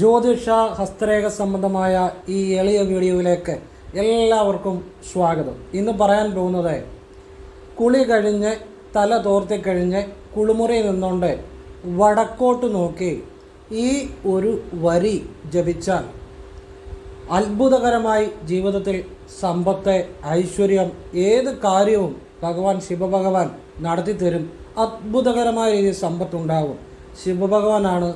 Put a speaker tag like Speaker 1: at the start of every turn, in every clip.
Speaker 1: ജ്യോതിഷ ഹസ്തരേഖ സംബന്ധമായ ഈ എളിയ വീഡിയോയിലേക്ക് എല്ലാവർക്കും സ്വാഗതം. ഇന്ന് പറയാൻ പോകുന്നത് കുളി കഴിഞ്ഞ് തല തോർത്തി കഴിഞ്ഞ് കുളിമുറി നിന്നുകൊണ്ട് വടക്കോട്ട് നോക്കി ഈ ഒരു വരി ജപിച്ചാൽ അത്ഭുതകരമായി ജീവിതത്തിൽ സമ്പത്ത് ഐശ്വര്യം ഏത് കാര്യവും ഭഗവാൻ ശിവഭഗവാൻ നടത്തിത്തരും. അത്ഭുതകരമായ രീതിയിൽ സമ്പത്തുണ്ടാകും ശിവഭഗവാനാണ്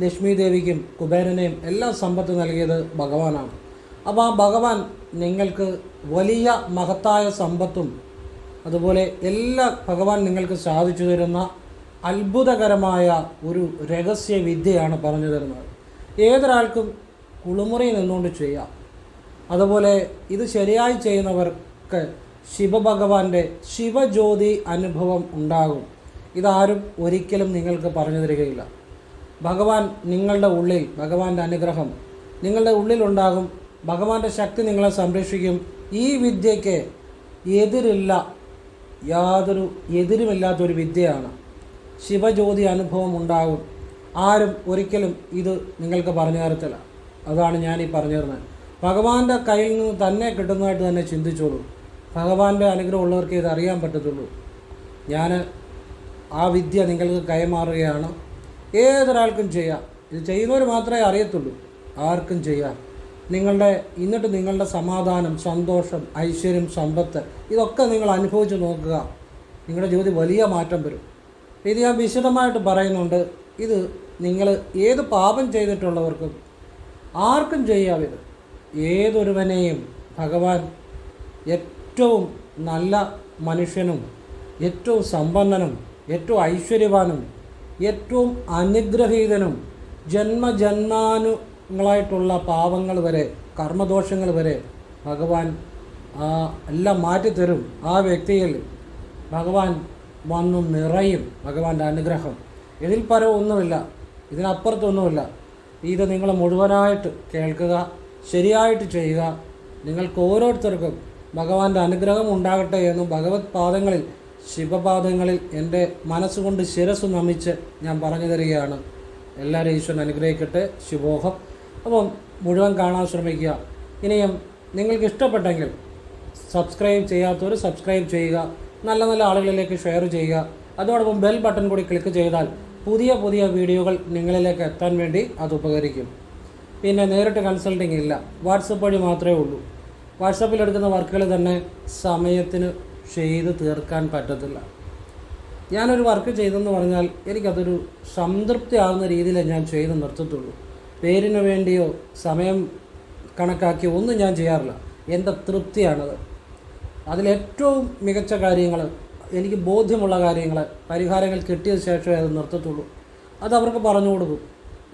Speaker 1: ലക്ഷ്മി ദേവിക്കും കുബേരനെയും എല്ലാം സമ്പത്ത് നൽകിയത് ഭഗവാനാണ്. അപ്പോൾ ആ ഭഗവാൻ നിങ്ങൾക്ക് വലിയ മഹത്തായ സമ്പത്തും അതുപോലെ എല്ലാ ഭഗവാൻ നിങ്ങൾക്ക് സാധിച്ചു തരുന്ന അത്ഭുതകരമായ ഒരു രഹസ്യ വിദ്യയാണ് പറഞ്ഞു തരുന്നത്. ഏതൊരാൾക്കും കുളിമുറി നിന്നുകൊണ്ട് ചെയ്യാം. അതുപോലെ ഇത് ശരിയായി ചെയ്യുന്നവർക്ക് ശിവഭഗവാന്റെ ശിവജ്യോതി അനുഭവം ഉണ്ടാകും. ഇതാരും ഒരിക്കലും നിങ്ങൾക്ക് പറഞ്ഞു തരികയില്ല. ഭഗവാൻ നിങ്ങളുടെ ഉള്ളിൽ ഭഗവാന്റെ അനുഗ്രഹം നിങ്ങളുടെ ഉള്ളിലുണ്ടാകും. ഭഗവാന്റെ ശക്തി നിങ്ങളെ സംരക്ഷിക്കും. ഈ വിദ്യയ്ക്ക് എതിരില്ല യാതൊരു എതിരുമില്ലാത്തൊരു വിദ്യയാണ്. ശിവജ്യോതി അനുഭവം ഉണ്ടാകും. ആരും ഒരിക്കലും ഇത് നിങ്ങൾക്ക് പറഞ്ഞു തരത്തില്ല. അതാണ് ഞാൻ ഈ പറഞ്ഞു തരുന്നത് ഭഗവാന്റെ കയ്യിൽ നിന്ന് തന്നെ കിട്ടുന്നതായിട്ട് തന്നെ ചിന്തിച്ചോളൂ. ഭഗവാന്റെ അനുഗ്രഹം ഉള്ളവർക്ക് ഇത് അറിയാൻ പറ്റത്തുള്ളൂ. ഞാൻ ആ വിദ്യ നിങ്ങൾക്ക് കൈമാറുകയാണ്. ഏതൊരാൾക്കും ചെയ്യാം. ഇത് ചെയ്യുന്നവർ മാത്രമേ അറിയത്തുള്ളൂ. ആർക്കും ചെയ്യാം. നിങ്ങളുടെ എന്നിട്ട് നിങ്ങളുടെ സമാധാനം സന്തോഷം ഐശ്വര്യം സമ്പത്ത് ഇതൊക്കെ നിങ്ങൾ അനുഭവിച്ച് നോക്കുക. നിങ്ങളുടെ ജീവിതത്തിൽ വലിയ മാറ്റം വരും. ഇത് ഞാൻ വിശദമായിട്ട് പറയുന്നുണ്ട്. ഇത് നിങ്ങൾ ഏത് പാപം ചെയ്തിട്ടുള്ളവർക്കും ആർക്കും ചെയ്യാം ഇത് ഏതൊരുവനെയും ഭഗവാൻ ഏറ്റവും നല്ല മനുഷ്യനും ഏറ്റവും സമ്പന്നനും ഏറ്റവും ഐശ്വര്യവാനും ഏറ്റവും അനുഗ്രഹീതനും ജന്മജന്മാനുങ്ങളായിട്ടുള്ള പാവങ്ങൾ വരെ കർമ്മദോഷങ്ങൾ വരെ ഭഗവാൻ ആ എല്ലാം മാറ്റിത്തരും. ആ വ്യക്തിയിൽ ഭഗവാൻ വന്നു നിറയും ഭഗവാന്റെ അനുഗ്രഹം. ഇതിൽ പരം ഒന്നുമില്ല ഇതിനപ്പുറത്തൊന്നുമില്ല. ഇത് നിങ്ങൾ മുഴുവനായിട്ട് കേൾക്കുക ശരിയായിട്ട് ചെയ്യുക. നിങ്ങൾക്ക് ഓരോരുത്തർക്കും ഭഗവാന്റെ അനുഗ്രഹം ഉണ്ടാകട്ടെ എന്നും ഭഗവത് പാദങ്ങളിൽ ശിവപാദങ്ങളിൽ എന്റെ മനസ്സുകൊണ്ട് ശിരസ് നമിച്ച് ഞാൻ പറഞ്ഞു തരികയാണ്. എല്ലാവരും ഈശ്വരൻ അനുഗ്രഹിക്കട്ടെ. ശിവോഹം അപ്പം മുഴുവൻ കാണാൻ ശ്രമിക്കുക. ഇനിയും നിങ്ങൾക്ക് ഇഷ്ടപ്പെട്ടെങ്കിൽ സബ്സ്ക്രൈബ് ചെയ്യാത്തവർ സബ്സ്ക്രൈബ് ചെയ്യുക. നല്ല നല്ല ആളുകളിലേക്ക് ഷെയർ ചെയ്യുക. അതോടൊപ്പം ബെൽ ബട്ടൺ കൂടി ക്ലിക്ക് ചെയ്താൽ പുതിയ പുതിയ വീഡിയോകൾ നിങ്ങളിലേക്ക് എത്താൻ വേണ്ടി അത് ഉപകരിക്കും. പിന്നെ നേരിട്ട് കൺസൾട്ടിങ് ഇല്ല. വാട്സപ്പ് വഴി മാത്രമേ ഉള്ളൂ. വാട്സപ്പിൽ എടുക്കുന്ന വർക്കുകൾ തന്നെ സമയത്തിന് ചെയ്ത് തീർക്കാൻ പറ്റത്തില്ല. ഞാനൊരു വർക്ക് ചെയ്തെന്ന് പറഞ്ഞാൽ എനിക്കതൊരു സംതൃപ്തി ആകുന്ന രീതിയിൽ ഞാൻ ചെയ്ത് നിർത്തത്തുള്ളൂ. പേരിന് വേണ്ടിയോ സമയം കണക്കാക്കിയോ ഒന്നും ഞാൻ ചെയ്യാറില്ല. എന്റെ തൃപ്തിയാണത്. അതിലേറ്റവും മികച്ച കാര്യങ്ങൾ എനിക്ക് ബോധ്യമുള്ള കാര്യങ്ങൾ പരിഹാരങ്ങൾ കിട്ടിയ ശേഷമേ അത് നിർത്തത്തുള്ളൂ. അത് അവർക്ക് പറഞ്ഞു കൊടുക്കും.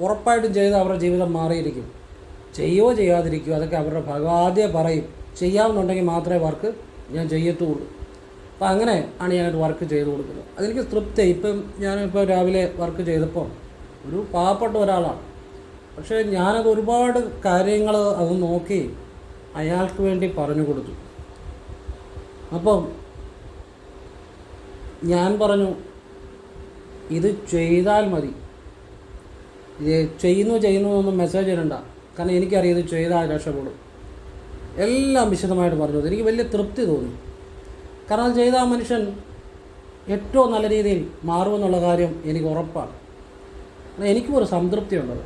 Speaker 1: ഉറപ്പായിട്ടും ചെയ്ത് അവരുടെ ജീവിതം മാറിയിരിക്കും. ചെയ്യുകയോ ചെയ്യാതിരിക്കുകയോ അതൊക്കെ അവരുടെ ഭാഗം പറയും. ചെയ്യാമെന്നുണ്ടെങ്കിൽ മാത്രമേ വർക്ക് ഞാൻ ചെയ്യത്തുള്ളൂ. അപ്പോൾ അങ്ങനെ ആണ് ഞാനൊരു വർക്ക് ചെയ്ത് കൊടുക്കുന്നത്. അതെനിക്ക് തൃപ്തി ഇപ്പം ഞാനിപ്പോൾ രാവിലെ വർക്ക് ചെയ്തപ്പോൾ ഒരു പാവപ്പെട്ട ഒരാളാണ്. പക്ഷേ ഞാനത് ഒരുപാട് കാര്യങ്ങൾ അത് നോക്കി അയാൾക്ക് വേണ്ടി പറഞ്ഞു കൊടുത്തു. അപ്പം ഞാൻ പറഞ്ഞു ഇത് ചെയ്താൽ മതി. ഇത് ചെയ്യുന്നു ചെയ്യുന്നു എന്നൊന്നും മെസ്സേജ് ഇടണ്ട. കാരണം എനിക്കറിയാം ഇത് ചെയ്താൽ രക്ഷപ്പെടും. എല്ലാം വിശദമായിട്ട് പറഞ്ഞു. എനിക്ക് വലിയ തൃപ്തി തോന്നി. കാരണം അത് ചെയ്ത ആ മനുഷ്യൻ ഏറ്റവും നല്ല രീതിയിൽ മാറുമെന്നുള്ള കാര്യം എനിക്ക് ഉറപ്പാണ്. എനിക്കും ഒരു സംതൃപ്തി ഉണ്ടത്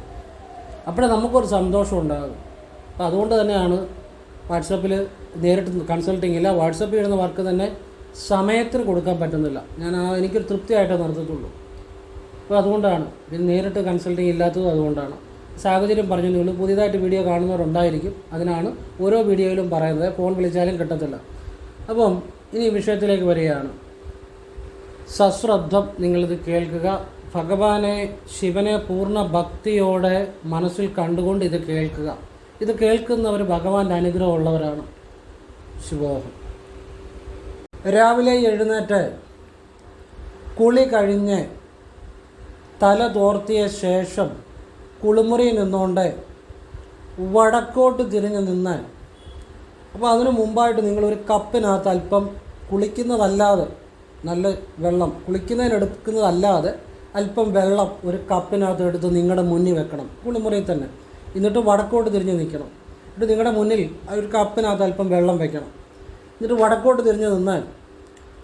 Speaker 1: അപ്പോഴേ നമുക്കൊരു സന്തോഷം ഉണ്ടാകും. അപ്പോൾ അതുകൊണ്ട് തന്നെയാണ് വാട്സപ്പിൽ നേരിട്ട് കൺസൾട്ടിങ് ഇല്ല വാട്സപ്പിൽ ഇടുന്ന വർക്ക് തന്നെ സമയത്തിന് കൊടുക്കാൻ പറ്റുന്നില്ല. ഞാൻ ആ എനിക്കൊരു തൃപ്തിയായിട്ടേ നിർത്തത്തുള്ളൂ അപ്പോൾ അതുകൊണ്ടാണ്. ഇത് നേരിട്ട് കൺസൾട്ടിങ് ഇല്ലാത്തതും അതുകൊണ്ടാണ്. സാഹചര്യം പറഞ്ഞു നിങ്ങൾ പുതിയതായിട്ട് വീഡിയോ കാണുന്നവരുണ്ടായിരിക്കും. അതിനാണ് ഓരോ വീഡിയോയിലും പറയുന്നത്. ഫോൺ വിളിച്ചാലും കിട്ടത്തില്ല. അപ്പം ഇനി വിഷയത്തിലേക്ക് വരികയാണ്. സശ്രദ്ധം നിങ്ങളിത് കേൾക്കുക. ഭഗവാനെ ശിവനെ പൂർണ ഭക്തിയോടെ മനസ്സിൽ കണ്ടുകൊണ്ട് ഇത് കേൾക്കുക. ഇത് കേൾക്കുന്നവർ ഭഗവാന്റെ അനുഗ്രഹമുള്ളവരാണ്. ശിവോഹം. രാവിലെ എഴുന്നേറ്റ് കുളി കഴിഞ്ഞ് തല തോർത്തിയ ശേഷം കുളിമുറിയിൽ നിന്നുകൊണ്ട് വടക്കോട്ട് തിരിഞ്ഞ് നിന്നാൽ അപ്പോൾ അതിനു മുമ്പായിട്ട് നിങ്ങളൊരു കപ്പിനകത്ത് അല്പം കുളിക്കുന്നതല്ലാതെ നല്ല വെള്ളം കുളിക്കുന്നതിനെടുക്കുന്നതല്ലാതെ അല്പം വെള്ളം ഒരു കപ്പിനകത്ത് എടുത്ത് നിങ്ങളുടെ മുന്നിൽ വെക്കണം കുളിമുറിയിൽ തന്നെ. എന്നിട്ട് വടക്കോട്ട് തിരിഞ്ഞ് നിൽക്കണം. എന്നിട്ട് നിങ്ങളുടെ മുന്നിൽ ഒരു കപ്പിനകത്ത് അല്പം വെള്ളം വെക്കണം. എന്നിട്ട് വടക്കോട്ട് തിരിഞ്ഞ് നിന്നാൽ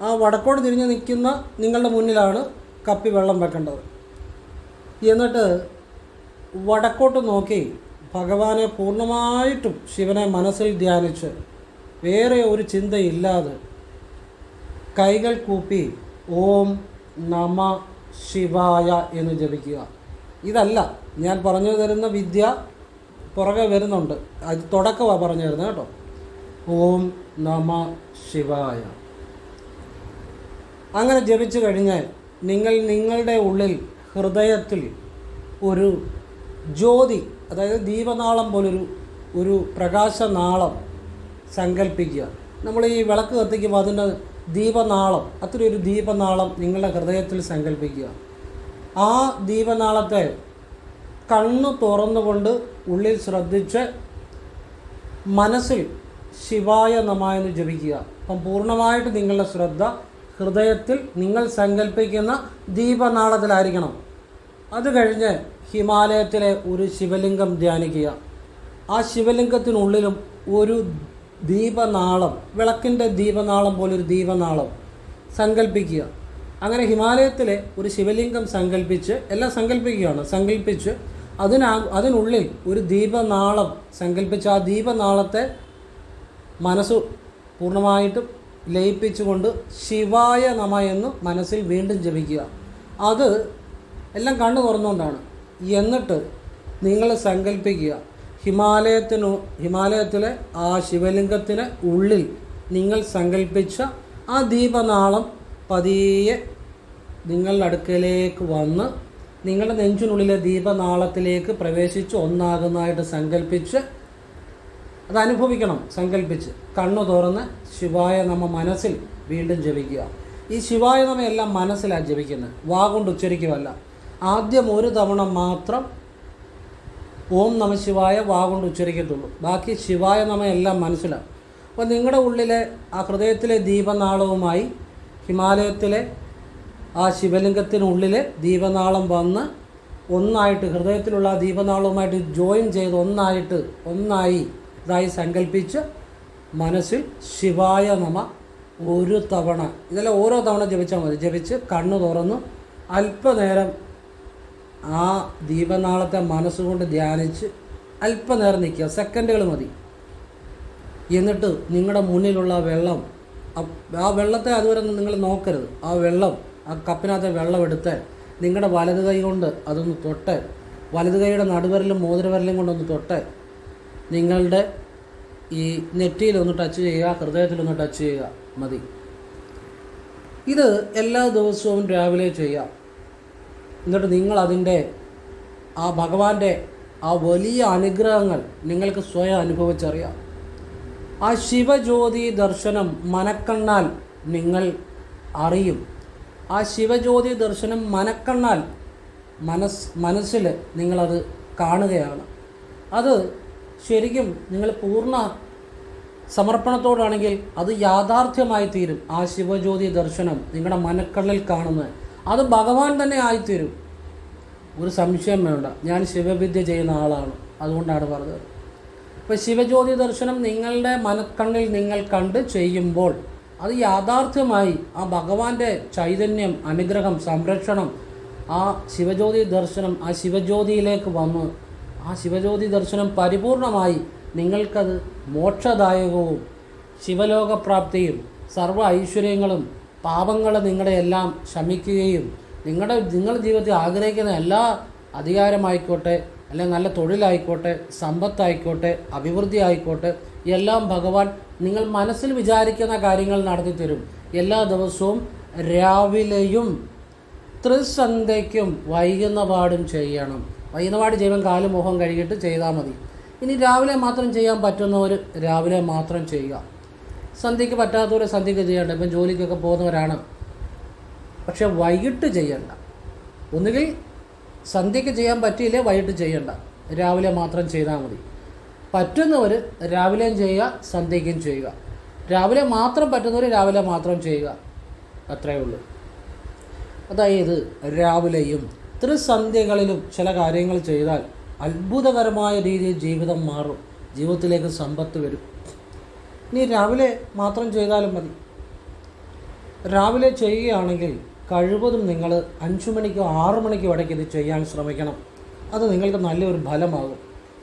Speaker 1: ആ വടക്കോട്ട് തിരിഞ്ഞ് നിൽക്കുന്ന നിങ്ങളുടെ മുന്നിലാണ് കപ്പി വെള്ളം വെക്കേണ്ടത്. എന്നിട്ട് വടക്കോട്ട് നോക്കി ഭഗവാനെ പൂർണമായിട്ടും ശിവനെ മനസ്സിൽ ധ്യാനിച്ച് വേറെ ഒരു ചിന്തയില്ലാതെ കൈകൾ കൂപ്പി ഓം നമ ശിവായ എന്ന് ജപിക്കുക. ഇതല്ല ഞാൻ പറഞ്ഞു തരുന്ന വിദ്യ പുറകെ വരുന്നുണ്ട്. അത് തുടക്കമാണ് പറഞ്ഞു തരുന്നത് കേട്ടോ. ഓം നമ ശിവായ. അങ്ങനെ ജപിച്ചു കഴിഞ്ഞാൽ നിങ്ങൾ നിങ്ങളുടെ ഉള്ളിൽ ഹൃദയത്തിൽ ഒരു ജ്യോതി അതായത് ദീപനാളം പോലൊരു ഒരു പ്രകാശനാളം സങ്കല്പിക്കുക നമ്മൾ ഈ വിളക്ക് കത്തിക്കുമ്പോൾ അതിന്റെ ദീപനാളം അത്ര ഒരു ദീപനാളം നിങ്ങളുടെ ഹൃദയത്തിൽ സങ്കല്പിക്കുക ആ ദീപനാളത്തെ കണ്ണ് തുറന്നുകൊണ്ട് ഉള്ളിൽ ശ്രദ്ധിച്ച് മനസ്സിൽ ശിവായ നമ എന്ന് ജപിക്കുക. അപ്പം പൂർണമായിട്ട് നിങ്ങളുടെ ശ്രദ്ധ ഹൃദയത്തിൽ നിങ്ങൾ സങ്കല്പിക്കുന്ന ദീപനാളത്തിലായിരിക്കണം. അത് കഴിഞ്ഞ് ഹിമാലയത്തിലെ ഒരു ശിവലിംഗം ധ്യാനിക്കുക. ആ ശിവലിംഗത്തിനുള്ളിലും ഒരു ദീപനാളം വിളക്കിന്റെ ദീപനാളം പോലൊരു ദീപനാളം സങ്കല്പിക്കുക അങ്ങനെ ഹിമാലയത്തിലെ ഒരു ശിവലിംഗം സങ്കല്പിച്ച് എല്ലാം സങ്കല്പിക്കുകയാണ് സങ്കല്പിച്ച് അതിനാ അതിനുള്ളിൽ ഒരു ദീപനാളം സങ്കല്പിച്ച് ആ ദീപനാളത്തെ മനസ്സ് പൂർണമായിട്ടും ലയിപ്പിച്ചുകൊണ്ട് ശിവായ നമ എന്ന് മനസ്സിൽ വീണ്ടും ജപിക്കുക. അത് എല്ലാം കണ്ണു തുറന്നുകൊണ്ടാണ്. എന്നിട്ട് നിങ്ങൾ സങ്കല്പിക്കുക ഹിമാലയത്തിനു ഹിമാലയത്തിലെ ആ ശിവലിംഗത്തിന് ഉള്ളിൽ നിങ്ങൾ സങ്കല്പിച്ച ആ ദീപനാളം പതിയെ നിങ്ങളുടെ അടുക്കലേക്ക് വന്ന് നിങ്ങളുടെ നെഞ്ചിനുള്ളിലെ ദീപനാളത്തിലേക്ക് പ്രവേശിച്ച് ഒന്നാകുന്നതായിട്ട് സങ്കല്പിച്ച് അത് അനുഭവിക്കണം സങ്കല്പിച്ച് കണ്ണു തുറന്ന് ശിവായ നമ്മ മനസ്സിൽ വീണ്ടും ജപിക്കുക. ഈ ശിവായ നമ്മ എല്ലാം മനസ്സിലാണ് ജപിക്കുന്നത് വാ കൊണ്ട് ഉച്ചരിക്കുമല്ല ആദ്യം ഒരു തവണ മാത്രം ഓം നമ ശിവായ വാ കൊണ്ട് ഉച്ചരിക്കത്തുള്ളൂ. ബാക്കി ശിവായ നമ എല്ലാം മനസ്സിലാവും. അപ്പോൾ നിങ്ങളുടെ ഉള്ളിലെ ആ ഹൃദയത്തിലെ ദീപനാളവുമായി ഹിമാലയത്തിലെ ആ ശിവലിംഗത്തിനുള്ളിലെ ദീപനാളം വന്ന് ഒന്നായിട്ട് ഹൃദയത്തിലുള്ള ആ ദീപനാളവുമായിട്ട് ജോയിൻ ചെയ്ത് ഒന്നായിട്ട് ഒന്നായി ഇതായി സങ്കല്പിച്ച് മനസ്സിൽ ശിവായ നമ ഒരു തവണ ഇതെല്ലാം ഓരോ തവണ ജപിച്ചാൽ മതി. ജപിച്ച് കണ്ണു തുറന്നു അല്പനേരം ആ ദീപനാളത്തെ മനസ്സുകൊണ്ട് ധ്യാനിച്ച് അല്പനേരം നിൽക്കുക. സെക്കൻഡുകൾ മതി. എന്നിട്ട് നിങ്ങളുടെ മുന്നിലുള്ള വെള്ളം ആ- വെള്ളത്തെ അതുവരെ നിങ്ങൾ നോക്കരുത്. ആ വെള്ളം ആ കപ്പിനകത്തെ വെള്ളം എടുത്ത് നിങ്ങളുടെ വലത് കൈ കൊണ്ട് അതൊന്ന് തൊട്ട് വലത് കൈയുടെ നടുവരലും മോതിരവരലും കൊണ്ടൊന്ന് തൊട്ട് നിങ്ങളുടെ ഈ നെറ്റിയിലൊന്ന് ടച്ച് ചെയ്യുക ഹൃദയത്തിലൊന്ന് ടച്ച് ചെയ്യുക. മതി. ഇത് എല്ലാ ദിവസവും രാവിലെ ചെയ്യാം. എന്നിട്ട് നിങ്ങൾ അതിന്റെ ആ ഭഗവാന്റെ ആ വലിയ അനുഗ്രഹങ്ങൾ നിങ്ങൾക്ക് സ്വയം അനുഭവിച്ചറിയാം. ആ ശിവജ്യോതി ദർശനം മനക്കണ്ണാൽ നിങ്ങൾ അറിയും. ആ ശിവജ്യോതി ദർശനം മനക്കണ്ണാൽ മനസ് മനസ്സിൽ നിങ്ങളത് കാണുകയാണ്. അത് ശരിക്കും നിങ്ങൾ പൂർണ സമർപ്പണത്തോടാണെങ്കിൽ അത് യാഥാർത്ഥ്യമായി തീരും. ആ ശിവജ്യോതി ദർശനം നിങ്ങളുടെ മനക്കണ്ണിൽ കാണുന്നത്. അത് ഭഗവാൻ തന്നെ ആയിത്തീരും. ഒരു സംശയം വേണ്ട. ഞാൻ ശിവവിദ്യ ചെയ്യുന്ന ആളാണ്. അതുകൊണ്ടാണ് പറഞ്ഞത്. ഇപ്പോൾ ശിവജ്യോതി ദർശനം നിങ്ങളുടെ മനക്കണ്ണിൽ നിങ്ങൾ കണ്ട് ചെയ്യുമ്പോൾ അത് യാഥാർത്ഥ്യമായി ആ ഭഗവാന്റെ ചൈതന്യം അനുഗ്രഹം സംരക്ഷണം ആ ശിവജ്യോതി ദർശനം ആ ശിവജ്യോതിയിലേക്ക് വന്ന് ആ ശിവജ്യോതി ദർശനം പരിപൂർണമായി നിങ്ങൾക്കത് മോക്ഷദായകവും ശിവലോകപ്രാപ്തിയും സർവ ഐശ്വര്യങ്ങളും പാപങ്ങളെ നിങ്ങളെയെല്ലാം ശമിക്കുകയും നിങ്ങളുടെ നിങ്ങളുടെ ജീവിതത്തിൽ ആഗ്രഹിക്കുന്ന എല്ലാ അധികാരമായിക്കോട്ടെ അല്ലെങ്കിൽ നല്ല തൊഴിലായിക്കോട്ടെ സമ്പത്തായിക്കോട്ടെ അഭിവൃദ്ധി ആയിക്കോട്ടെ എല്ലാം ഭഗവാൻ നിങ്ങൾ മനസ്സിൽ വിചാരിക്കുന്ന കാര്യങ്ങൾ നടത്തി തരും. എല്ലാ ദിവസവും രാവിലെയും ത്രിസന്ധ്യയ്ക്കും വൈകുന്ന പാടും ചെയ്യണം. വൈകുന്ന പാട് ചെയ്യുമ്പോൾ കാലും മുഖം കഴുകിയിട്ട് ചെയ്താൽ മതി. ഇനി രാവിലെ മാത്രം ചെയ്യാൻ പറ്റുന്നവർ രാവിലെ മാത്രം ചെയ്യുക. സന്ധ്യയ്ക്ക് പറ്റാത്തവർ സന്ധ്യയ്ക്ക് ചെയ്യണ്ട. ഇപ്പം ജോലിക്കൊക്കെ പോകുന്നവരാണ്. പക്ഷെ വൈകിട്ട് ചെയ്യണ്ട. ഒന്നുകിൽ സന്ധ്യയ്ക്ക് ചെയ്യാൻ പറ്റിയില്ലേ വൈകിട്ട് ചെയ്യണ്ട. രാവിലെ മാത്രം ചെയ്താൽ മതി. പറ്റുന്നവർ രാവിലെയും ചെയ്യുക സന്ധ്യയ്ക്കും ചെയ്യുക. രാവിലെ മാത്രം പറ്റുന്നവർ രാവിലെ മാത്രം ചെയ്യുക. അത്രയേ ഉള്ളൂ. അതായത് രാവിലെയും ത്രിസന്ധ്യകളിലും ചില കാര്യങ്ങൾ ചെയ്താൽ അത്ഭുതകരമായ രീതിയിൽ ജീവിതം മാറും. ജീവിതത്തിലേക്ക് സമ്പത്ത് വരും. നീ രാവിലെ മാത്രം ചെയ്താലും മതി. രാവിലെ ചെയ്യുകയാണെങ്കിൽ കഴിവതും നിങ്ങൾ അഞ്ചു മണിക്കോ ആറു മണിക്കോ ഇടയ്ക്ക് ഇത് ചെയ്യാൻ ശ്രമിക്കണം. അത് നിങ്ങൾക്ക് നല്ലൊരു ഫലമാകും.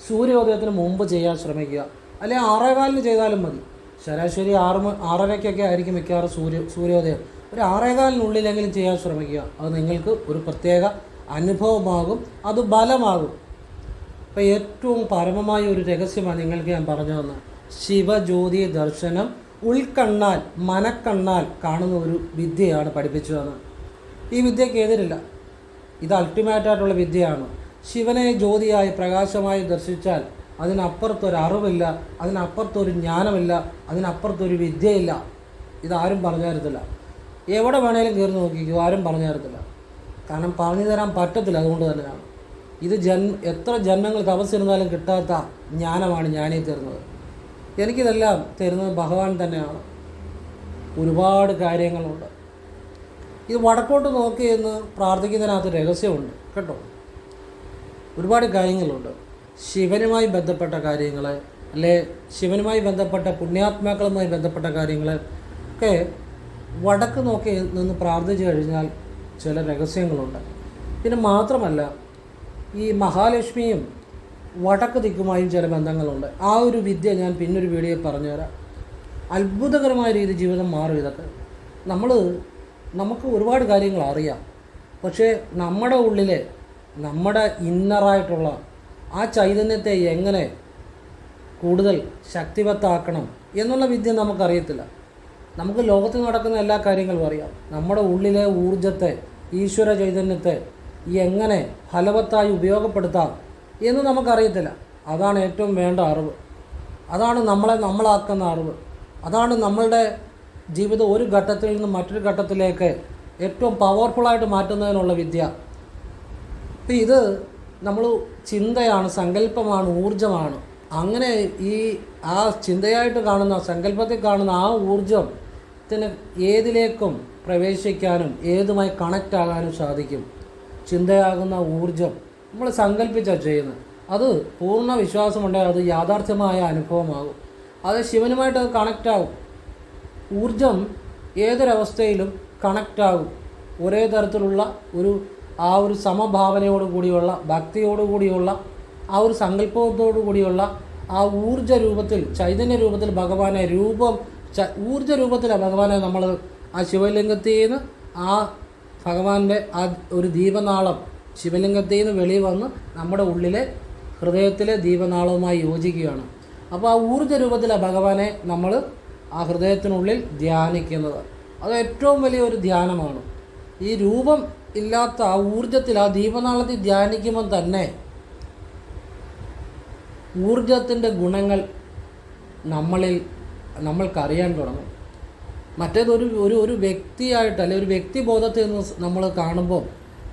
Speaker 1: സൂര്യോദയത്തിന് മുമ്പ് ചെയ്യാൻ ശ്രമിക്കുക. അല്ലെങ്കിൽ ആറേകാലിന് ചെയ്താലും മതി. ശരാശരി ആറ് ആറരയ്ക്കൊക്കെ ആയിരിക്കും മിക്കവാറും സൂര്യ സൂര്യോദയം. ഒരു ആറേകാലിനുള്ളിലെങ്കിലും ചെയ്യാൻ ശ്രമിക്കുക. അത് നിങ്ങൾക്ക് ഒരു പ്രത്യേക അനുഭവമാകും. അത് ബലമാകും അപ്പോൾ ഏറ്റവും പരമമായ ഒരു രഹസ്യമാണ് നിങ്ങൾക്ക് ഞാൻ പറഞ്ഞു തന്നത്. ശിവജ്യോതി ദർശനം ഉൾക്കണ്ണാൽ മനക്കണ്ണാൽ കാണുന്ന ഒരു വിദ്യയാണ് പഠിപ്പിച്ചു തന്നത്. ഈ വിദ്യയ്ക്ക് എതിരില്ല. ഇത് അൾട്ടിമേറ്റായിട്ടുള്ള വിദ്യയാണ്. ശിവനെ ജ്യോതിയായി പ്രകാശമായി ദർശിച്ചാൽ അതിനപ്പുറത്തൊരു അറിവില്ല അതിനപ്പുറത്തൊരു ജ്ഞാനമില്ല അതിനപ്പുറത്തൊരു വിദ്യയില്ല. ഇതാരും പറഞ്ഞു തരത്തില്ല. എവിടെ വേണേലും കയറി നോക്കിക്കോ ആരും പറഞ്ഞു തരത്തില്ല. കാരണം പറഞ്ഞു തരാൻ പറ്റത്തില്ല അതുകൊണ്ട് തന്നെയാണ്. ഇത് ജന്മ എത്ര ജന്മങ്ങൾ തപസ്സിരുന്നാലും കിട്ടാത്ത ജ്ഞാനമാണ് ഞാനീ തരുന്നത്. എനിക്കിതെല്ലാം തരുന്നത് ഭഗവാൻ തന്നെയാണ്. ഒരുപാട് കാര്യങ്ങളുണ്ട്. ഇത് വടക്കോട്ട് നോക്കി എന്ന് പ്രാർത്ഥിക്കുന്നതിനകത്ത് രഹസ്യമുണ്ട് കേട്ടോ? ഒരുപാട് കാര്യങ്ങളുണ്ട്. ശിവനുമായി ബന്ധപ്പെട്ട കാര്യങ്ങൾ അല്ലെ? ശിവനുമായി ബന്ധപ്പെട്ട പുണ്യാത്മാക്കളുമായി ബന്ധപ്പെട്ട കാര്യങ്ങൾ ഒക്കെ വടക്ക് നോക്കി നിന്ന് പ്രാർത്ഥിച്ചു കഴിഞ്ഞാൽ ചില രഹസ്യങ്ങളുണ്ട്. പിന്നെ മാത്രമല്ല ഈ മഹാലക്ഷ്മിയും വടക്ക് ദിക്കുമായും ചില ബന്ധങ്ങളുണ്ട്. ആ ഒരു വിദ്യ ഞാൻ പിന്നൊരു വീഡിയോ പറഞ്ഞുതരാം. അത്ഭുതകരമായ രീതി ജീവിതം മാറും ഇതൊക്കെ. നമ്മൾ നമുക്ക് ഒരുപാട് കാര്യങ്ങൾ അറിയാം. പക്ഷേ നമ്മുടെ ഉള്ളിലെ നമ്മുടെ ഇന്നറായിട്ടുള്ള ആ ചൈതന്യത്തെ എങ്ങനെ കൂടുതൽ ശക്തിവത്താക്കണം എന്നുള്ള വിദ്യ നമുക്കറിയത്തില്ല. നമുക്ക് ലോകത്ത് നടക്കുന്ന എല്ലാ കാര്യങ്ങളും അറിയാം. നമ്മുടെ ഉള്ളിലെ ഊർജത്തെ ഈശ്വര ചൈതന്യത്തെ എങ്ങനെ ഫലവത്തായി ഉപയോഗപ്പെടുത്താം എന്ന് നമുക്കറിയത്തില്ല. അതാണ് ഏറ്റവും വേണ്ട അറിവ്. അതാണ് നമ്മളെ നമ്മളാക്കുന്ന അറിവ്. അതാണ് നമ്മളുടെ ജീവിതം ഒരു ഘട്ടത്തിൽ നിന്ന് മറ്റൊരു ഘട്ടത്തിലേക്ക് ഏറ്റവും പവർഫുള്ളായിട്ട് മാറ്റുന്നതിനുള്ള വിദ്യ. അപ്പം ഇത് നമ്മൾ ചിന്തയാണ് സങ്കല്പമാണ് ഊർജമാണ് അങ്ങനെ ഈ ആ ചിന്തയായിട്ട് കാണുന്ന സങ്കല്പത്തിൽ കാണുന്ന ആ ഊർജത്തിന് ഏതിലേക്കും പ്രവേശിക്കാനും ഏതുമായി കണക്റ്റ് ആകാനും സാധിക്കും. ചിന്തയാകുന്ന ഊർജം നമ്മൾ സങ്കല്പിച്ചാണ് ചെയ്യുന്നത്. അത് പൂർണ വിശ്വാസമുണ്ടെങ്കിൽ അത് യാഥാർത്ഥ്യമായ അനുഭവമാകും. അത് ശിവനുമായിട്ട് അത് കണക്റ്റ് ആകും. ഊർജം ഏതൊരവസ്ഥയിലും കണക്റ്റാകും ഒരേ തരത്തിലുള്ള ഒരു ആ ഒരു സമഭാവനയോട് കൂടിയുള്ള ഭക്തിയോടുകൂടിയുള്ള ആ ഒരു സങ്കല്പത്തോടു കൂടിയുള്ള ആ ഊർജ രൂപത്തിൽ ചൈതന്യ രൂപത്തിൽ ഭഗവാനെ രൂപം ച ഊർജ രൂപത്തിലാണ് ഭഗവാനെ നമ്മൾ ആ ശിവലിംഗത്തിൽ നിന്ന് ആ ഭഗവാന്റെ ആ ഒരു ദീപനാളം ശിവലിംഗത്തിൽ നിന്ന് വെളി വന്ന് നമ്മുടെ ഉള്ളിലെ ഹൃദയത്തിലെ ദീപനാളവുമായി യോജിക്കുകയാണ്. അപ്പോൾ ആ ഊർജ രൂപത്തിലാണ് ഭഗവാനെ നമ്മൾ ആ ഹൃദയത്തിനുള്ളിൽ ധ്യാനിക്കുന്നത്. അത് ഏറ്റവും വലിയൊരു ധ്യാനമാണ്. ഈ രൂപം ഇല്ലാത്ത ആ ഊർജത്തിൽ ആ ദീപനാളത്തിൽ ധ്യാനിക്കുമ്പോൾ തന്നെ ഊർജത്തിന്റെ ഗുണങ്ങൾ നമ്മളിൽ നമ്മൾക്കറിയാൻ തുടങ്ങും. മറ്റേതൊരു ഒരു ഒരു വ്യക്തിയായിട്ട് അല്ലെങ്കിൽ ഒരു വ്യക്തിബോധത്തിൽ നിന്ന് നമ്മൾ കാണുമ്പോൾ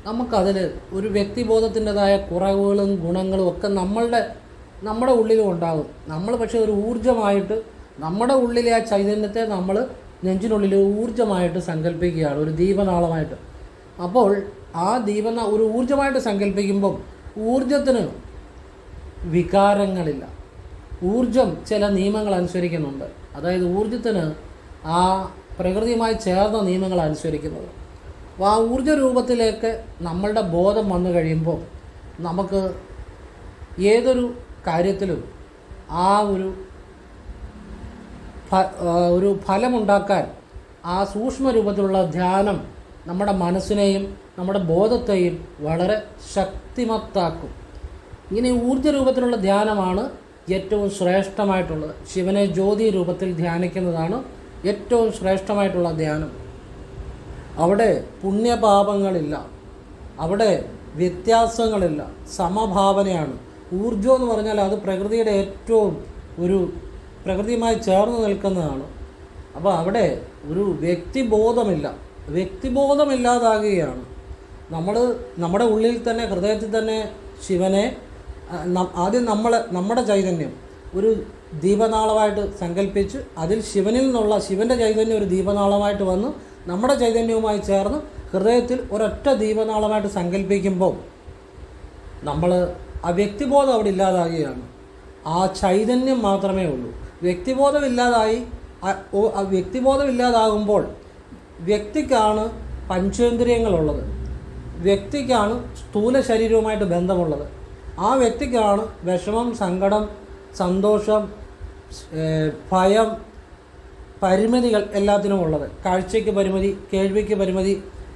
Speaker 1: നമുക്കതിൽ ഒരു വ്യക്തിബോധത്തിന്റെതായ കുറവുകളും ഗുണങ്ങളും ഒക്കെ നമ്മളുടെ നമ്മുടെ ഉള്ളിലും ഉണ്ടാകും. നമ്മൾ പക്ഷേ ഒരു ഊർജമായിട്ട് നമ്മുടെ ഉള്ളിലെ ആ ചൈതന്യത്തെ നമ്മൾ നെഞ്ചിനുള്ളിൽ ഊർജമായിട്ട് സങ്കല്പിക്കുകയാണ് ഒരു ദീപനാളമായിട്ട്. അപ്പോൾ ആ ദീപന ഒരു ഊർജമായിട്ട് സങ്കല്പിക്കുമ്പം ഊർജത്തിന് വികാരങ്ങളില്ല. ഊർജം ചില നിയമങ്ങൾ അനുസരിക്കുന്നുണ്ട്. അതായത് ഊർജത്തിന് ആ പ്രകൃതിയുമായി ചേർന്ന നിയമങ്ങൾ അനുസരിക്കുന്നത്. അപ്പോൾ ആ ഊർജ രൂപത്തിലേക്ക് നമ്മളുടെ ബോധം വന്നു കഴിയുമ്പോൾ നമുക്ക് ഏതൊരു കാര്യത്തിലും ആ ഒരു ഒരു ഫലമുണ്ടാക്കാൻ ആ സൂക്ഷ്മ രൂപത്തിലുള്ള ധ്യാനം നമ്മുടെ മനസ്സിനെയും നമ്മുടെ ബോധത്തെയും വളരെ ശക്തിമത്താക്കും. ഇങ്ങനെ ഊർജ രൂപത്തിലുള്ള ധ്യാനമാണ് ഏറ്റവും ശ്രേഷ്ഠമായിട്ടുള്ളത്. ശിവനെ ജ്യോതി രൂപത്തിൽ ധ്യാനിക്കുന്നതാണ് ഏറ്റവും ശ്രേഷ്ഠമായിട്ടുള്ള ധ്യാനം. അവിടെ പുണ്യപാപങ്ങളില്ല. അവിടെ വ്യത്യാസങ്ങളില്ല. സമഭാവനയാണ്. ഊർജം എന്ന് പറഞ്ഞാൽ അത് പ്രകൃതിയുടെ ഏറ്റവും ഒരു പ്രകൃതിയുമായി ചേർന്ന് നിൽക്കുന്നതാണ്. അപ്പോൾ അവിടെ ഒരു വ്യക്തിബോധമില്ല. വ്യക്തിബോധമില്ലാതാകുകയാണ്. നമ്മൾ നമ്മുടെ ഉള്ളിൽ തന്നെ ഹൃദയത്തിൽ തന്നെ ശിവനെ ആദ്യം നമ്മൾ നമ്മുടെ ചൈതന്യം ഒരു ദീപനാളമായിട്ട് സങ്കല്പിച്ച് അതിൽ ശിവനിൽ നിന്നുള്ള ശിവന്റെ ചൈതന്യം ഒരു ദീപനാളമായിട്ട് വന്ന് നമ്മുടെ ചൈതന്യവുമായി ചേർന്ന് ഹൃദയത്തിൽ ഒരൊറ്റ ദീപനാളമായിട്ട് സങ്കല്പിക്കുമ്പോൾ നമ്മൾ ആ വ്യക്തിബോധം അവിടെ ഇല്ലാതാകുകയാണ്. ആ ചൈതന്യം മാത്രമേ ഉള്ളൂ. വ്യക്തിബോധം വ്യക്തിബോധമില്ലാതാകുമ്പോൾ വ്യക്തിക്കാണ് പഞ്ചേന്ദ്രിയങ്ങളുള്ളത്. വ്യക്തിക്കാണ് സ്ഥൂല ശരീരവുമായിട്ട് ബന്ധമുള്ളത്. ആ വ്യക്തിക്കാണ് വിഷമം സങ്കടം സന്തോഷം ഭയം പരിമിതികൾ എല്ലാത്തിനും ഉള്ളത് കാഴ്ചയ്ക്ക് പരിമിതി കേൾവിക്ക് പരിമിതി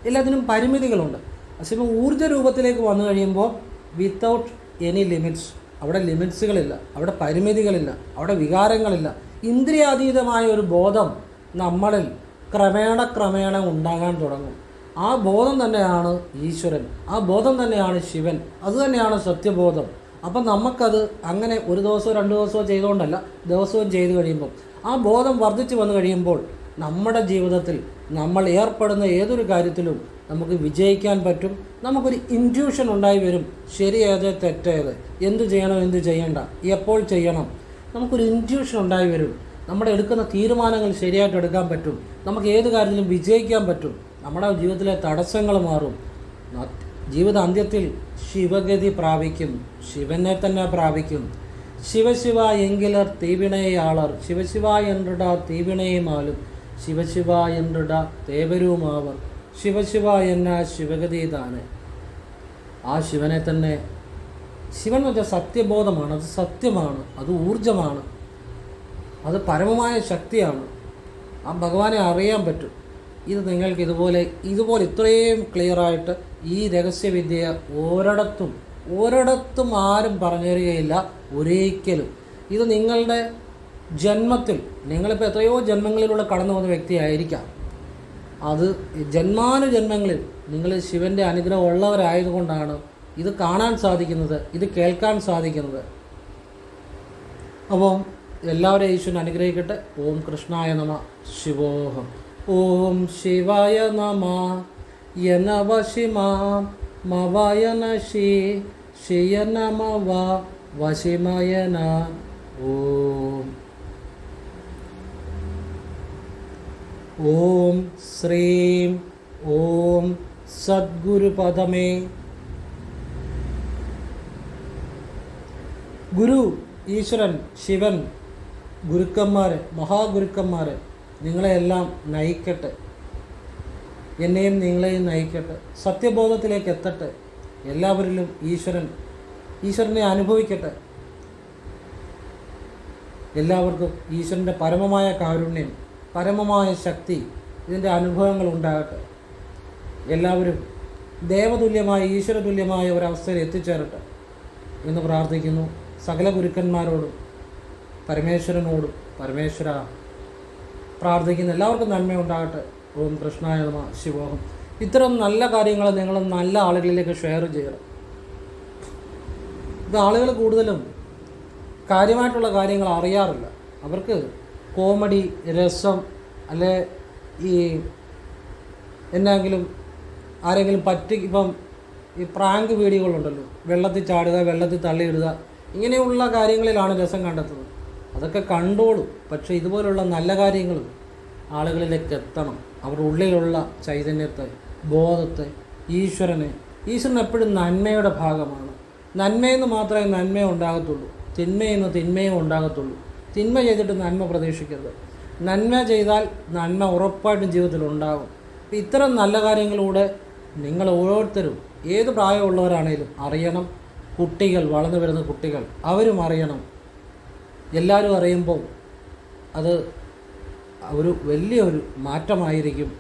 Speaker 1: എല്ലാത്തിനും പരിമിതികളുണ്ട്. പക്ഷേ ഇപ്പോൾ ഊർജ രൂപത്തിലേക്ക് വന്നു കഴിയുമ്പോൾ വിത്തൗട്ട് എനി ലിമിറ്റ്സ് അവിടെ ലിമിറ്റ്സുകളില്ല അവിടെ പരിമിതികളില്ല അവിടെ വികാരങ്ങളില്ല. ഇന്ദ്രിയാതീതമായ ഒരു ബോധം നമ്മളിൽ ക്രമേണ ക്രമേണ ഉണ്ടാകാൻ തുടങ്ങും. ആ ബോധം തന്നെയാണ് ഈശ്വരൻ ആ ബോധം തന്നെയാണ് ശിവൻ അതുതന്നെയാണ് സത്യബോധം. അപ്പം നമുക്കത് അങ്ങനെ ഒരു ദിവസമോ രണ്ട് ദിവസമോ ചെയ്തുകൊണ്ടല്ല ദിവസവും ചെയ്തു കഴിയുമ്പോൾ ആ ബോധം വർദ്ധിച്ചു വന്നു കഴിയുമ്പോൾ നമ്മുടെ ജീവിതത്തിൽ നമ്മൾ ഏർപ്പെടുന്ന ഏതൊരു കാര്യത്തിലും നമുക്ക് വിജയിക്കാൻ പറ്റും. നമുക്കൊരു ഇന്റ്യൂഷൻ ഉണ്ടായി വരും. ശരിയേത് തെറ്റേത് എന്ത് ചെയ്യണം എന്ത് ചെയ്യണ്ട? എപ്പോൾ ചെയ്യണം? നമുക്കൊരു ഇന്റ്യൂഷൻ ഉണ്ടായി വരും. നമ്മുടെ എടുക്കുന്ന തീരുമാനങ്ങൾ ശരിയായിട്ട് എടുക്കാൻ പറ്റും. നമുക്ക് ഏത് കാര്യത്തിലും വിജയിക്കാൻ പറ്റും. നമ്മുടെ ജീവിതത്തിലെ തടസ്സങ്ങൾ മാറും. ജീവിത അന്ത്യത്തിൽ ശിവഗതി പ്രാപിക്കും. ശിവനെ തന്നെ പ്രാപിക്കും. ശിവശിവ എങ്കിലർ തീവിണയാളർ. ശിവശിവ എന്റെ തീവിണയുമാലും. ശിവശിവ എന്റെ തേവരുമാവർ. ശിവശിവ എന്ന ശിവഗതി താന്. ആ ശിവനെ തന്നെ ശിവൻ എന്ന് വെച്ചാൽ സത്യബോധമാണ് അത് സത്യമാണ് അത് ഊർജമാണ് അത് പരമമായ ശക്തിയാണ്. ആ ഭഗവാനെ അറിയാൻ പറ്റും. ഇത് നിങ്ങൾക്ക് ഇതുപോലെ ഇതുപോലെ ഇത്രയും ക്ലിയറായിട്ട് ഈ രഹസ്യവിദ്യ ഒരിടത്തും ഒരിടത്തും ആരും പറഞ്ഞു തരികയില്ല ഒരിക്കലും. ഇത് നിങ്ങളുടെ ജന്മത്തിൽ നിങ്ങളിപ്പോൾ എത്രയോ ജന്മങ്ങളിലൂടെ കടന്നു വന്ന വ്യക്തിയായിരിക്കാം. അത് ജന്മാനുജന്മങ്ങളിൽ നിങ്ങൾ ശിവന്റെ അനുഗ്രഹം ഉള്ളവരായതുകൊണ്ടാണ് ഇത് കാണാൻ സാധിക്കുന്നത് ഇത് കേൾക്കാൻ സാധിക്കുന്നത്. അപ്പം എല്ലാവരെയും ഈശ്വരൻ അനുഗ്രഹിക്കട്ടെ. ഓം കൃഷ്ണായ നമ. ശിവോഹം. ഓം ശിവായ നമ. യനവശിമാ. നീ ശിയ നമ മവ വശിമയന ഓം. ഓം ശ്രീം ഓം സദ്ഗുരുപദമേ. ഗുരു ഈശ്വരൻ ശിവൻ ഗുരുക്കന്മാർ മഹാഗുരുക്കന്മാർ നിങ്ങളെയെല്ലാം നയിക്കട്ടെ. എന്നെയും നിങ്ങളെയും നയിക്കട്ടെ. സത്യബോധത്തിലേക്ക് എത്തട്ടെ. എല്ലാവരിലും ഈശ്വരൻ ഈശ്വരനെ അനുഭവിക്കട്ടെ. എല്ലാവർക്കും ഈശ്വരന്റെ പരമമായ കാരുണ്യം പരമമായ ശക്തി ഇതിന്റെ അനുഭവങ്ങൾ ഉണ്ടാകട്ടെ. എല്ലാവരും ദേവതുല്യമായ ഈശ്വരതുല്യമായ ഒരവസ്ഥയിൽ എത്തിച്ചേരട്ടെ എന്ന് പ്രാർത്ഥിക്കുന്നു. സകല ഗുരുക്കന്മാരോടും പരമേശ്വരനോടും പരമേശ്വര പ്രാർത്ഥിക്കുന്ന എല്ലാവർക്കും നന്മയുണ്ടാകട്ടെ ഓം കൃഷ്ണായ ശിവോഹം. ഇത്തരം നല്ല കാര്യങ്ങൾ നിങ്ങൾ നല്ല ആളുകളിലേക്ക് ഷെയർ ചെയ്യണം. ഇത് ആളുകൾ കൂടുതലും കാര്യമായിട്ടുള്ള കാര്യങ്ങൾ അറിയാറില്ല. അവർക്ക് കോമഡി രസം അല്ലെ ഈ എന്നെങ്കിലും ആരെങ്കിലും പറ്റി ഇപ്പം ഈ പ്രാങ്ക് വീഡിയോകളുണ്ടല്ലോ. വെള്ളത്തിൽ ചാടുക വെള്ളത്തിൽ തള്ളിയിടുക ഇങ്ങനെയുള്ള കാര്യങ്ങളിലാണ് രസം കണ്ടെത്തുന്നത്. അതൊക്കെ കണ്ടോളും. പക്ഷേ ഇതുപോലുള്ള നല്ല കാര്യങ്ങൾ ആളുകളിലേക്ക് എത്തണം. അവരുടെ ഉള്ളിലുള്ള ചൈതന്യത്തെ ബോധത്തെ ഈശ്വരനെ. ഈശ്വരൻ എപ്പോഴും നന്മയുടെ ഭാഗമാണ്. നന്മയെന്ന് മാത്രമേ നന്മയുണ്ടാകത്തുള്ളൂ തിന്മയെന്ന് തിന്മയും ഉണ്ടാകത്തുള്ളൂ. തിന്മ ചെയ്തിട്ട് നന്മ പ്രതീക്ഷിക്കരുത്. നന്മ ചെയ്താൽ നന്മ ഉറപ്പായിട്ടും ജീവിതത്തിൽ ഉണ്ടാകും. ഇത്തരം നല്ല കാര്യങ്ങളിലൂടെ നിങ്ങൾ ഓരോരുത്തരും ഏത് പ്രായമുള്ളവരാണേലും അറിയണം. കുട്ടികൾ വളർന്നു വരുന്ന കുട്ടികൾ അവരും അറിയണം. എല്ലാവരും അറിയുമ്പോൾ അത് ഒരു വലിയൊരു മാറ്റമായിരിക്കും.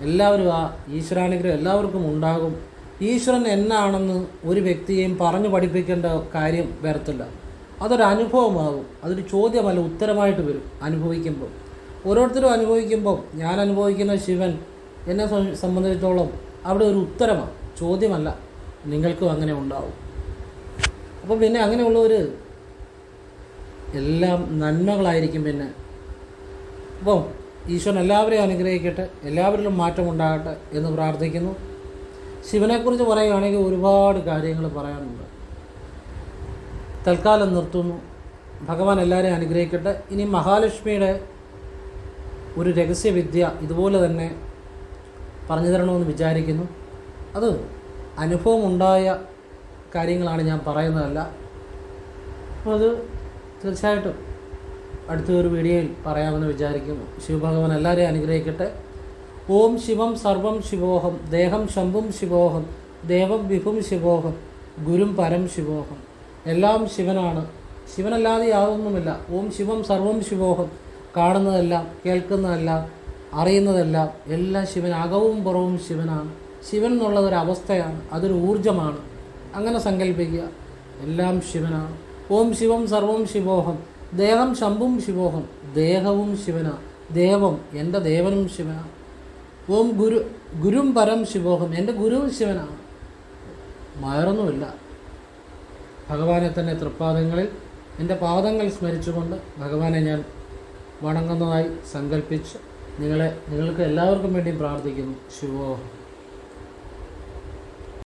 Speaker 1: എല്ലാവരും ആ ഈശ്വരാനുഗ്രഹം എല്ലാവർക്കും ഉണ്ടാകും. ഈശ്വരൻ എന്നാണെന്ന് ഒരു വ്യക്തിയെയും പറഞ്ഞു പഠിപ്പിക്കേണ്ട കാര്യം വരത്തില്ല. അതൊരു അനുഭവമാകും. അതൊരു ചോദ്യമല്ല ഉത്തരമായിട്ട് വരും അനുഭവിക്കുമ്പോൾ ഓരോരുത്തരും അനുഭവിക്കുമ്പോൾ ഞാൻ അനുഭവിക്കുന്ന ശിവൻ എന്നെ സംബന്ധിച്ചിടത്തോളം അവിടെ ഒരു ഉത്തരമാണ് ചോദ്യമല്ല. നിങ്ങൾക്കും അങ്ങനെ ഉണ്ടാവും. അപ്പോൾ പിന്നെ അങ്ങനെയുള്ളവർ എല്ലാം നന്മകളായിരിക്കും പിന്നെ. അപ്പം ഈശ്വരൻ എല്ലാവരെയും അനുഗ്രഹിക്കട്ടെ എല്ലാവരിലും മാറ്റം ഉണ്ടാകട്ടെ എന്ന് പ്രാർത്ഥിക്കുന്നു. ശിവനെക്കുറിച്ച് പറയുകയാണെങ്കിൽ ഒരുപാട് കാര്യങ്ങൾ പറയാനുണ്ട്. തൽക്കാലം നിർത്തുന്നു. ഭഗവാൻ എല്ലാവരെയും അനുഗ്രഹിക്കട്ടെ. ഇനി മഹാലക്ഷ്മിയുടെ ഒരു രഹസ്യവിദ്യ ഇതുപോലെ തന്നെ പറഞ്ഞു തരണമെന്ന് വിചാരിക്കുന്നു. അത് അനുഭവമുണ്ടായ കാര്യങ്ങളാണ് ഞാൻ പറയുന്നതല്ല. അപ്പോൾ അത് തീർച്ചയായിട്ടും അടുത്ത ഒരു വീഡിയോയിൽ പറയാമെന്ന് വിചാരിക്കുന്നു. ശിവഭഗവാൻ എല്ലാവരെയും അനുഗ്രഹിക്കട്ടെ. ഓം ശിവം സർവം ശിവോഹം. ദേഹം ശംഭും ശിവോഹം. ദേവം വിഭും ശിവോഹം. ഗുരും പരം ശിവോഹം. എല്ലാം ശിവനാണ്. ശിവനല്ലാതെ യാതൊന്നുമില്ല. ഓം ശിവം സർവം ശിവോഹം. കാണുന്നതെല്ലാം കേൾക്കുന്നതെല്ലാം അറിയുന്നതെല്ലാം എല്ലാം ശിവൻ അകവും പുറവും ശിവനാണ്. ശിവൻ എന്നുള്ളത് ഒരു അവസ്ഥയാണ്. അതൊരു ഊർജമാണ് അങ്ങനെ സങ്കല്പിക്കുക. എല്ലാം ശിവനാണ്. ഓം ശിവം സർവം ശിവോഹം. ദേഹം ശംഭും ശിവോഹം. ദേഹവും ശിവനാ. ദേവം എന്റെ ദേവനും ശിവനാണ് ഓം ഗുരു ഗുരും പരം ശിവോഹം. എന്റെ ഗുരുവും ശിവനാണ്. മയറൊന്നുമില്ല. ഭഗവാനെ തന്നെ തൃപ്പാദങ്ങളിൽ എന്റെ പാദങ്ങൾ സ്മരിച്ചുകൊണ്ട് ഭഗവാനെ ഞാൻ വണങ്ങുന്നതായി സങ്കല്പിച്ച് നിങ്ങളെ നിങ്ങൾക്ക് എല്ലാവർക്കും വേണ്ടി പ്രാർത്ഥിക്കുന്നു. ശിവോഹം